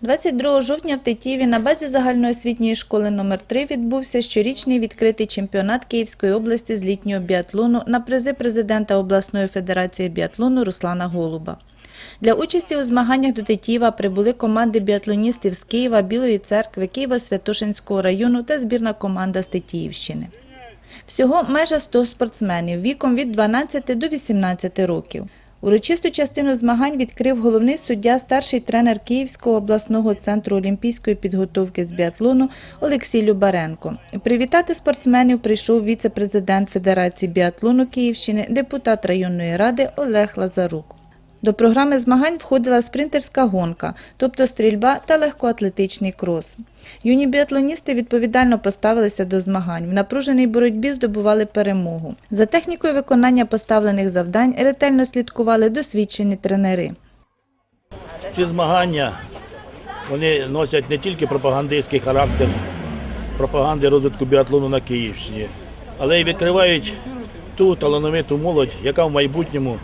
22 жовтня в Тетіїві на базі загальноосвітньої школи номер 3 відбувся щорічний відкритий чемпіонат Київської області з літнього біатлону на призи президента обласної федерації біатлону Руслана Голуба. Для участі у змаганнях до Тетіїва прибули команди біатлоністів з Києва, Білої церкви, Києво-Святошинського району та збірна команда з Тетіївщини. Всього майже 100 спортсменів віком від 12 до 18 років. Урочисту частину змагань відкрив головний суддя, старший тренер Київського обласного центру олімпійської підготовки з біатлону Олексій Любаренко. Привітати спортсменів прийшов віце-президент Федерації біатлону Київщини, депутат районної ради Олег Лазарук. До програми змагань входила спринтерська гонка, тобто стрільба та легкоатлетичний крос. Юні біатлоністи відповідально поставилися до змагань. В напруженій боротьбі здобували перемогу. За технікою виконання поставлених завдань ретельно слідкували досвідчені тренери. Ці змагання вони носять не тільки пропагандистський характер пропаганди розвитку біатлону на Київщині, але й відкривають ту талановиту молодь, яка в майбутньому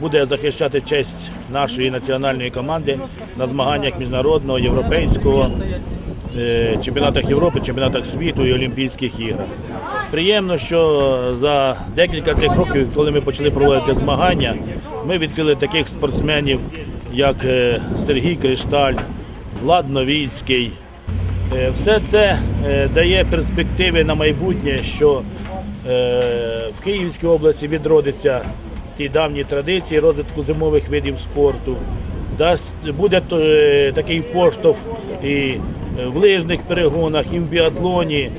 буде захищати честь нашої національної команди на змаганнях міжнародного, європейського, е, чемпіонатах Європи, чемпіонатах світу і Олімпійських іграх. Приємно, що за декілька цих років, коли ми почали проводити змагання, ми відкрили таких спортсменів, як е, Сергій Кришталь, Влад Новіцький. Е, Все це дає перспективи на майбутнє, що в Київській області відродиться ті давні традиції розвитку зимових видів спорту. Дасть, буде е, такий поштовх і в лижних перегонах, і в біатлоні.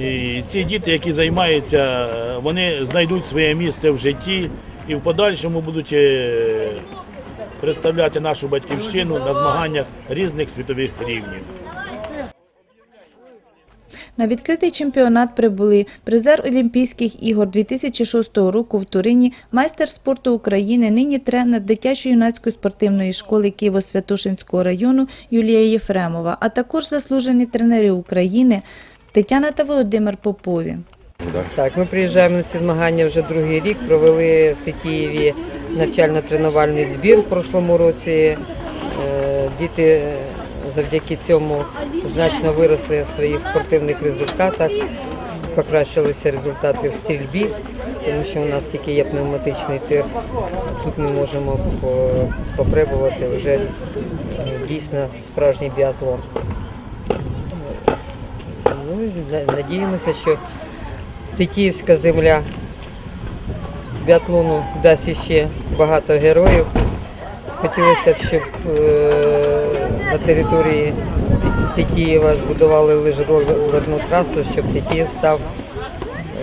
І ці діти, які займаються, е, вони знайдуть своє місце в житті і в подальшому будуть е, представляти нашу батьківщину на змаганнях різних світових рівнів. На відкритий чемпіонат прибули призер Олімпійських ігор 2006 року в Турині, майстер спорту України, нині тренер дитячо-юнацької спортивної школи Києво-Святошинського району Юлія Єфремова, а також заслужені тренери України Тетяна та Володимир Попові. Так, ми приїжджаємо на ці змагання вже другий рік. Провели в Тетіїві навчально-тренувальний збір в прошлому році. Е, Діти е, завдяки цьому значно виросли в своїх спортивних результатах. Покращилися результати в стрільбі, тому що у нас тільки є пневматичний тир. Тут ми можемо по- попробувати вже е, дійсно справжній біатлон. Ну, надіємося, що Тетіївська земля біатлону дасть ще багато героїв. Хотілося б, щоб е, на території Ті- Тетіїва збудували лижерольну трасу, щоб Тетіїв став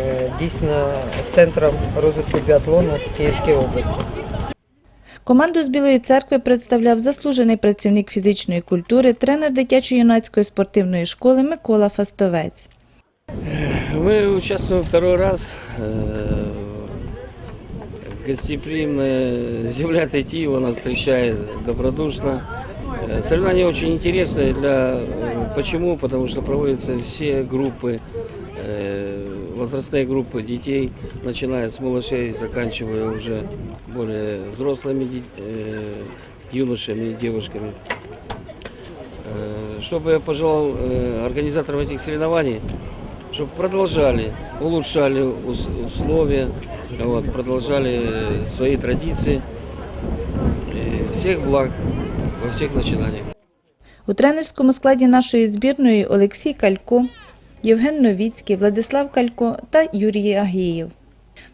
е, дійсно центром розвитку біатлону в Київській області. Команду з Білої церкви представляв заслужений працівник фізичної культури, тренер дитячо-юнацької спортивної школи Микола Фастовець. Мы участвуем второй раз. Э, Гостеприимная земля Тетиева нас встречает добродушно. Э, Соревнования очень интересные. Для... э, Почему? Потому что проводятся все группы, э, возрастные группы детей, начиная с малышей, заканчивая уже более взрослыми юношами и девушками. Что бы я пожелал организаторам этих соревнований, чтобы продолжали, улучшали ус- условия, вот, продолжали свои традиции. Всех благ во всех начинаниях. У тренерському складі нашої збірної Олексій Калько, Євген Новіцький, Владислав Калько та Юрій Агієв.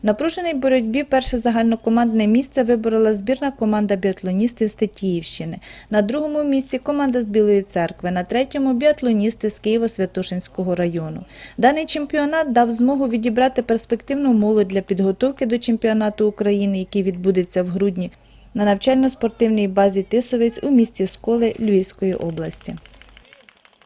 В напруженій боротьбі перше загальнокомандне місце виборола збірна команда біатлоністів з Тетіївщини. На другому місці команда з Білої церкви, на третьому біатлоністи з Києво-Святошинського району. Даний чемпіонат дав змогу відібрати перспективну молодь для підготовки до чемпіонату України, який відбудеться в грудні на навчально-спортивній базі Тисовець у місті Сколи Львівської області.